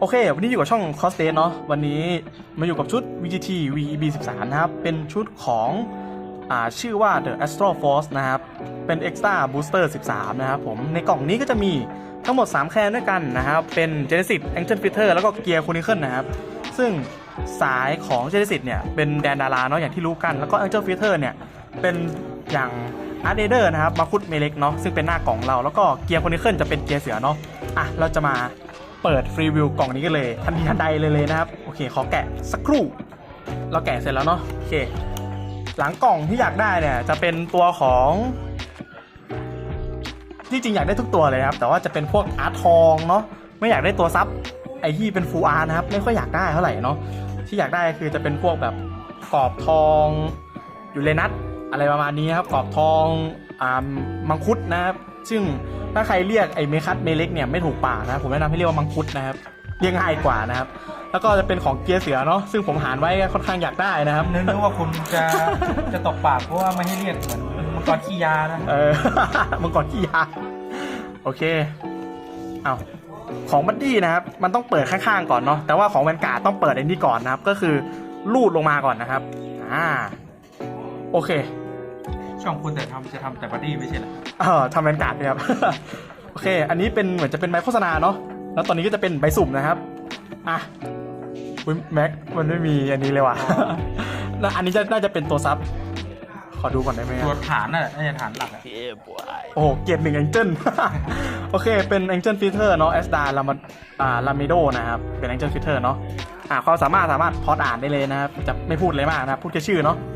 โอเค วันนี้อยู่กับช่อง c o s t a t e เนาะ วันนี้มาอยู่กับชุด VGT VEB 13นะครับ เป็นชุดของอ่าชื่อว่า The Astro Force นะครับ เป็น Extra Booster 13 นะครับผม ในกล่องนี้ก็จะมีทั้งหมด 3 แคนด้วยกันนะครับ เป็น Genesis Angel Fitter แล้วก็ Gear Chronicle นะครับ ซึ่งสายของ Genesis เนี่ย เป็นแดนดาราเนาะ อย่างที่รู้กัน แล้วก็ Angel Fitter เนี่ย เป็นอย่าง Art Raider นะครับ มาคุดเมเล็กเนาะ ซึ่งเป็นหน้ากล่องเรา แล้วก็ Gear Chronicle จะเป็นเกียร์เสือเนาะ อะ เราจะมา เปิดฟรีวิวกล่องนี้กันเลย ทันทีทันใดเลยเลยนะครับ โอเค ขอแกะสักครู่ เราแกะเสร็จแล้วเนาะโอเค หลังกล่องที่อยากได้เนี่ย จะเป็นตัวของที่จริงอยากได้ทุกตัวเลยนะครับ แต่ว่าจะเป็นพวกอาร์ทองเนาะไม่อยากได้ตัวซับไอที่เป็นฟูอาร์นะครับ ไม่ค่อยอยากได้เท่าไหร่เนาะที่อยากได้คือจะเป็นพวกแบบกรอบทองอยู่เลนัทอะไรประมาณนี้ครับกรอบทองอ่ามังคุดนะครับซึ่ง ถ้าใครเรียกไอ้เมคัสเมเล็กเนี่ยไม่ถูกปากนะผมแนะนำให้เรียกว่ามังคุดนะครับเรียกง่ายกว่านะครับแล้วก็จะเป็นของเกียร์เสือเนาะซึ่งผมหารไว้ค่อนข้างอยากได้นะครับ นึกนึกว่าคุณจะจะตกปากเพราะว่าไม่ให้เรียกเหมือนมังกรขี้ยานะเออมังกรขี้ยา โอเคเอาของบัดดี้นะครับ มันต้องเปิดข้างๆก่อนเนาะแต่ว่าของแวนการ์ดต้องเปิดไอ้นี่ก่อนนะครับ ก็คือลูดลงมาก่อนนะครับ อ่า โอเค ช่องคุณแต่ทำจะทำแต่บัดดี้ไม่ใช่เหรอเออทำแวนการ์ดด้วยครับ โอเค อันนี้เป็นเหมือนจะเป็นใบโฆษณาเนาะ แล้วตอนนี้ก็จะเป็นใบสุ่มนะครับ อะอุ๊ยแม็กมันไม่มีอันนี้เลยว่ะ แล้วอันนี้จะน่าจะเป็นตัวซับ ขอดูก่อนได้ไหมอะตัวฐานน่ะน่าจะฐานหลักอะโอ้โห เกียรติหนึ่งแองเจิลโอเค เป็นแองเจิลฟิเตอร์เนาะเอสดาลามาอ่าลามิโดนะครับ เป็นแองเจิลฟิเตอร์เนาะ อ่าความสามารถสามารถพอดอ่านได้เลยนะครับ จะไม่พูดเลยมากนะครับ พูดแค่ชื่อเนาะโอ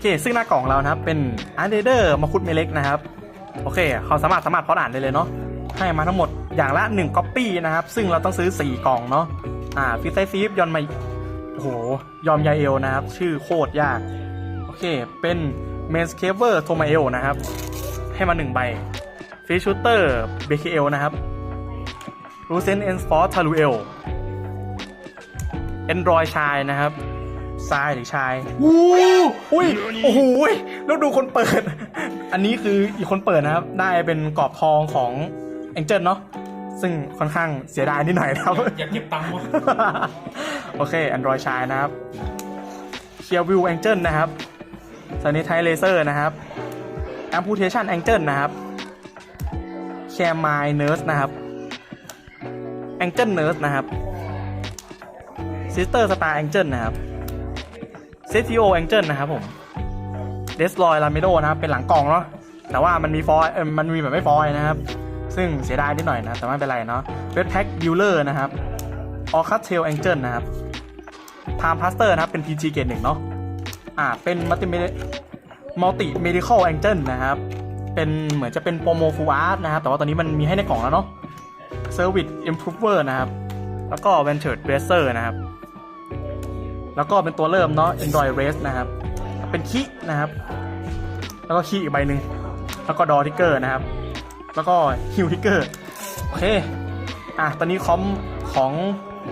เค ซึ่งหน้ากล่องเรานะครับเป็นอาร์เดเดอร์มาคุดเมเล็กนะครับ โอเคควาสามารถสามารถพอดอ่านได้เลยเนาะให้มาทั้งหมดอย่างละ1ก๊อปปี้นะครับ ซึ่งเราต้องซื้อ 4 กล่องเนาะอ่าฟิสไซซีฟยอนมาโอ้โหยอมยาเอลนะครับ ชื่อโคตรยาก โอเค เป็นเมนสเคเวอร์โทมาเอลนะครับ ให้มา 1 ใบฟิชชูเตอร์เบคเอลนะครับรูเซนเอนสฟอร์ทารูเอลเอนดรอยชายนะครับ ทรายหรือชายอู้อุ้ยโอ้โหยแล้วดูคนเปิด อันนี้คืออีกคนเปิดนะครับ ได้เป็นกรอบทองของแองเจิลเนาะซึ่งค่อนข้างเสียดายนิดหน่อยนะครับ อยากเก็บตังค์วะโอเค Android ชายนะครับเคียร์วิวแองเจิลนะครับส a นิ t i ไ e เลเซอร์นะครับ Amputation Angel นะครับแคมไมเนิร์สนะครับ Angel Nurse นะครับ Sister Star Angel นะครับ CTO Angel นะครับผม Destroy Lamido นะครับ เป็นหลังกล่องเนาะแต่ว่ามันมีฟอยเออมันมีแบบไม่ฟอยนะครับ ซึ่งเสียดายนิดหน่อยนะ แต่ไม่เป็นไรเนาะ Red Pack Dealer นะครับออคัตเทลแองเจิลนะครับไทม์พาสเตอร์นะครับ เป็น PG เกรดหนึ่งเนาะอ่าเป็นมัลติมัลติเมดิคอลแองเจิลนะครับ เป็นเหมือนจะเป็นโปรโมฟูอาร์ตนะครับ แต่ว่าตอนนี้มันมีให้ในกล่องแล้วเนาะเซอร์วิสอิมพ o ูเวอร์นะครับ แล้วก็เวนเ u ิร์เบสเซอร์นะครับ แล้วก็เป็นตัวเริ่มเนาะ Android Race นะครับ เป็นคีนะครับ แล้วก็คีอีกใบหนึ่งแล้วก็ดอทิกเกอร์นะครับ แล้วก็ฮิวทิกเกอร์โอเค อะ ตอนนี้คอมของ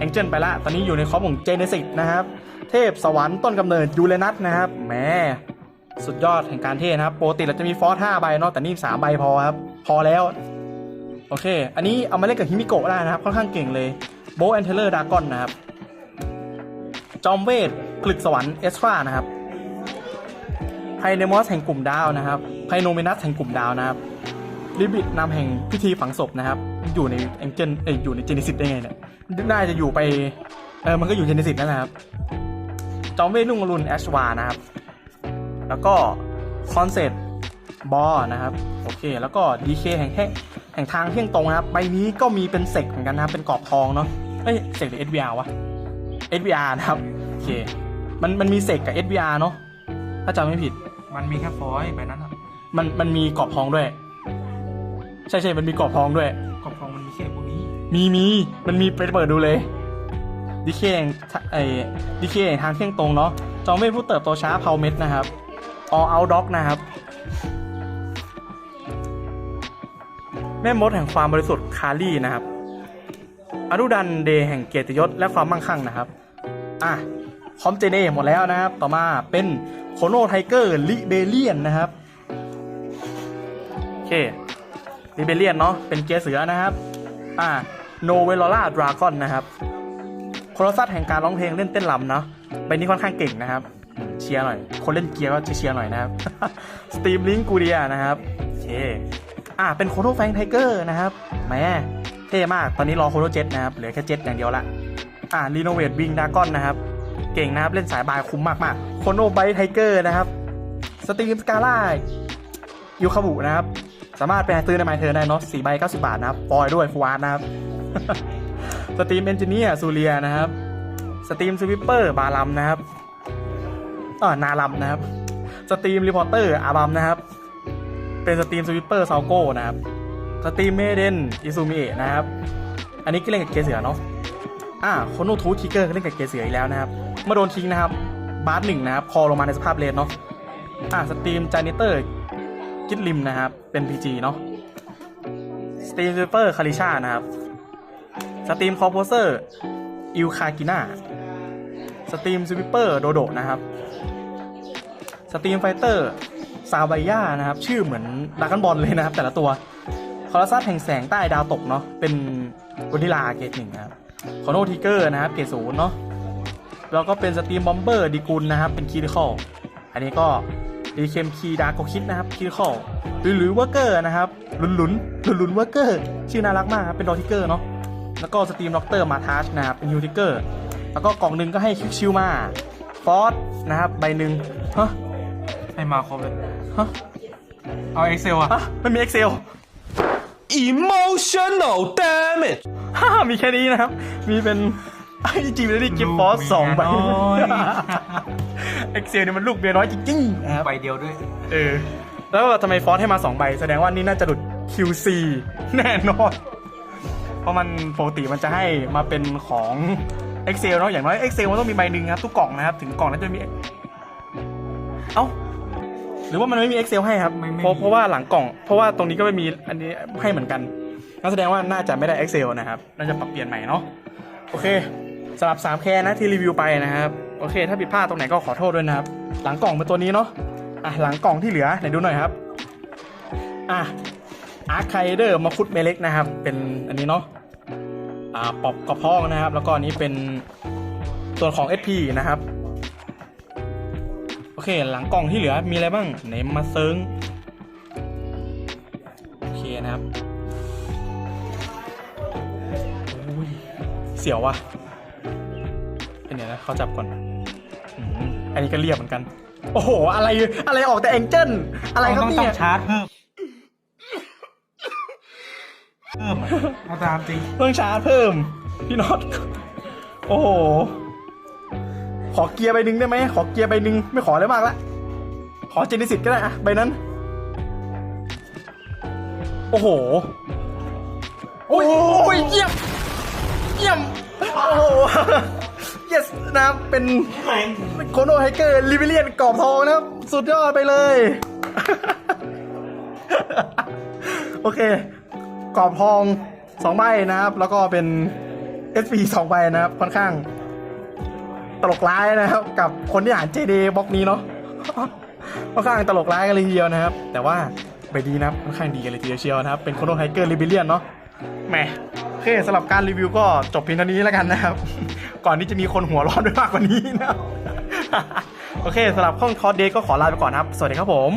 Angel ไปละ ตอนนี้อยู่ในคอมของ Genesis นะครับ เทพสวรรค์ต้นกำเนิดยูเรนัสนะครับแหมสุดยอดแห่งการเทนะครับปกติเราจะมีฟอส5ใบเนาะแต่นี่3ใบพอครับ พอแล้ว โอเค อันนี้เอามาเล่นกับฮิมิโกะได้นะครับ ค่อนข้างเก่งเลยโบแอนเทเลอร์ดากอนนะครับ จอมเวทผลึกสวรรค์เอสตรานะครับไพเนมอสแห่งกลุ่มดาวนะครับไพโนเมนัสแห่งกลุ่มดาวนะครับลิบิดนำแห่งพิธีฝังศพนะครับอยู่ในแองเจิลเอยอยู่ในเจเนซิสได้ไงเนี่ยน่าจะอยู่ไปเออมันก็อยู่เจเนซิสนั่นแหละครับจอมเวทนุ่งอรุณแอชวานะครับ แล้วก็คอนเซ็ปบอนะครับโอเค แล้วก็ดีเคแห่งแห่งทางเที่ยงตรงนะครับใบนี้ก็มีเป็นเซกเหมือนกันนะครับเป็นกรอบทองเนาะเอ้ยเซกหรือ SVR วะ SVR นะครับ โอเค มันมันมีเซกกับ SVR เนาะถ้าจำไม่ผิด มันมีแค่ฟอยล์ใบนั้นอะมันมันมีกรอบทองด้วย ใช่ใช่มันมีกรอบทองด้วย กรอบทองมันมีแค่พวกนี้ มีมีมันมีไปเปิดดูเลยดิเคงไอ้ดิเคงทางเที่ยงตรงเนาะจอมเวทผู้เติบโตช้าเพาเม็ดนะครับ all out dog นะครับ แม่มดแห่งความบริสุทธิ์คารี่นะครับ อนุดันเดย์แห่งเกียรติยศและความมั่งคั่งนะครับ อะคอมเจเน่หมดแล้วนะครับ ต่อมาเป็นโคโนไทเกอร์ลิเบเลียนนะครับโอเคลิเบเลียนเนาะเป็นเกียร์เสือนะครับ อ่าโนเวลล่าดราก้อนนะครับโคโรซัสแห่งการร้องเพลงเล่นเต้นรำเนาะใบนี้ค่อนข้างเก่งนะครับ เชียร์หน่อย คนเล่นเกียร์ก็เชียร์หน่อยนะครับสตีมลิงกูเดียนะครับโอเคอ่าเป็นโคโนแฟงไทเกอร์นะครับแหม เท่มาก ตอนนี้รอโคโนเจ็ตนะครับ เหลือแค่เจ็ตอย่างเดียวละ อ่ารีโนเวทวิงดากอนนะครับ เก่งนะครับ เล่นสายบายคุ้มมากๆโคโนไบไทเกอร์นะครับ สตรีมสกาล่ายูคาบุนะครับ สามารถไปซื้อในไมเทอร์ได้เนาะสี่ใบเก้าสิบาทนะครับปอยด้วยฟูอาร์นะครับ สตรีมเอนจิเนียร์ซูเรียนะครับ สตรีมสวิปเปอร์บาลัมนะครับเออนาลัมนะครับ สตรีมรีพอร์เตอร์อาบัมนะครับ เป็นสตรีมสวิปเปอร์ซาโก้นะครับ สตรีมเมเดนอิซูมิะนะครับ อันนี้ก็เล่นกับเกเสือเนาะ อ่าโคโนทูคิกเกอร์ก็เล่นกับเกเสืออีกแล้วนะครับ เมื่อโดนทิ้งนะครับ บาร์หนึ่งนะครับ คอลงมาในสภาพเลนเนาะ อ่าสตรีมจานิเตอร์กิดลิมนะครับ เป็น PG เนาะ สตรีมสวิปเปอร์คาริชานะครับ สตรีมคอโพเซอร์อิวคากิน่า สตรีมสวิปเปอร์โดโดนะครับ สตรีมไฟเตอร์ซาบายานะครับ ชื่อเหมือนดากอนบอลเลยนะครับ แต่ละตัว คอรัสซัสแห่งแสงใต้ดาวตกเนาะเป็นวนิลาเกตหนึ่งครับคอโนทิเกอร์นะครับเกตศูนย์เนาะแล้วก็เป็นสตรีมบอมเบอร์ดีกุลนะครับ เป็นคีริคอลอันนี้ก็ดีเคมคีดาโกคิดนะครับคีริคอลหรือหรือวอร์เกอร์นะครับหลุนหลุนหลุนหลุนเวอร์เกอร์ชื่อน่ารักมากครับเป็นดอทิเกอร์เนาะแล้วก็สตรีมด็อกเตอร์มาทัชนะครับเป็นยูทิเกอร์แล้วก็กล่องหนึ่งก็ให้คิวชิวมาฟอสนะครับใบหนึ่งฮะให้มาครบเลยฮะเอา Excel อะฮะไม่มี Excel Emotional damage ฮ่ามีแค่นี้นะครับ มีเป็นไอ้จริงๆเลยดิกิฟฟอสสองใบลูกเมียน้อย Excel เนี่ยมันลูกเมียน้อยจริงๆนะครับใบเดียวด้วย เออ แล้วทำไมฟอสให้มา2ใบ แสดงว่านี่น่าจะหลุด QC แน่นอน เพราะมันปกติมันจะให้มาเป็นของ Excel เนาะอย่างน้อย Excel มันต้องมีใบหนึ่งครับทุกกล่องนะครับ ถึงกล่องนั้นจะมี เอ้า หรือว่ามันไม่มี Excel ให้ครับ ไม่ไม่เพราะมีเพราะว่าหลังกล่อง เพราะว่าตรงนี้ก็ไม่มีอันนี้ให้เหมือนกันนั่นแสดงว่าน่าจะไม่ได้ Excel นะครับน่าจะปรับเปลี่ยนใหม่เนาะโอเคสำหรับ3แค่นะที่รีวิวไปนะครับโอเค ถ้าผิดพลาดตรงไหนก็ขอโทษด้วยนะครับ หลังกล่องเป็นตัวนี้เนาะอะหลังกล่องที่เหลือไหนดูหน่อยครับอะอาร์คไคเดอร์มาคุดเมเล็กนะครับ เป็นอันนี้เนาะอ่าปอบกระพองนะครับ แล้วก็อันนี้เป็นส่วนของ SP นะครับ โอเค หลังกล่องที่เหลือมีอะไรบ้างไหนมาเซิงโอเคนะครับอุ้ยเสียวว่ะเป็นเดี๋ยวนะเขาจับก่อนอืมอันนี้ก็เรียบเหมือนกัน โอ้โห อะไรอะไรออกแต่แองเจิลอะไรครับต้องเนี่ต้อยงชาร์จเพิ่มเพิ่มอะเอาตามจริงเพิ่งชาร์จเพิ่ม พี่น็อตโอ้โห ขอเกียร์ใบหนึ่งได้ไหมขอเกียร์ใบหนึ่งไม่ขออะไรมากละขอเจนิสิตก็ได้อะใบนั้น โอ้โหโอ้ยโอ้ยเยี่ยม เยี่ยม โอ้โห yes นะครับเป็นโคโนไฮเกอร์ลิเวเลียนกรอบทองนะครับ สุดยอดไปเลย โอเค กรอบทองสองใบนะครับ แล้วก็เป็น SP สองใบนะครับ ค่อนข้าง ตลกร้ายนะครับ กับคนที่อ่าน JD บล็อกนี้เนาะค่อนข้างตลกร้ายกันเลยทีเดียวนะครับ แต่ว่าไปดีนะค่อนข้างดีกันเลยทีเดียวเชียวนะครับ เป็นโคโนไฮเกอร์ลิเบเลียนเนาะแหมโอเคสำหรับการรีวิวก็จบเพียงเท่านี้แล้วกันนะครับ ก่อนที่จะมีคนหัวร้อนด้วยมากกว่านี้นะครับโอเคสำหรับข้องทอร์สเดย์ก็ขอลาไปก่อนครับ สวัสดีครับผม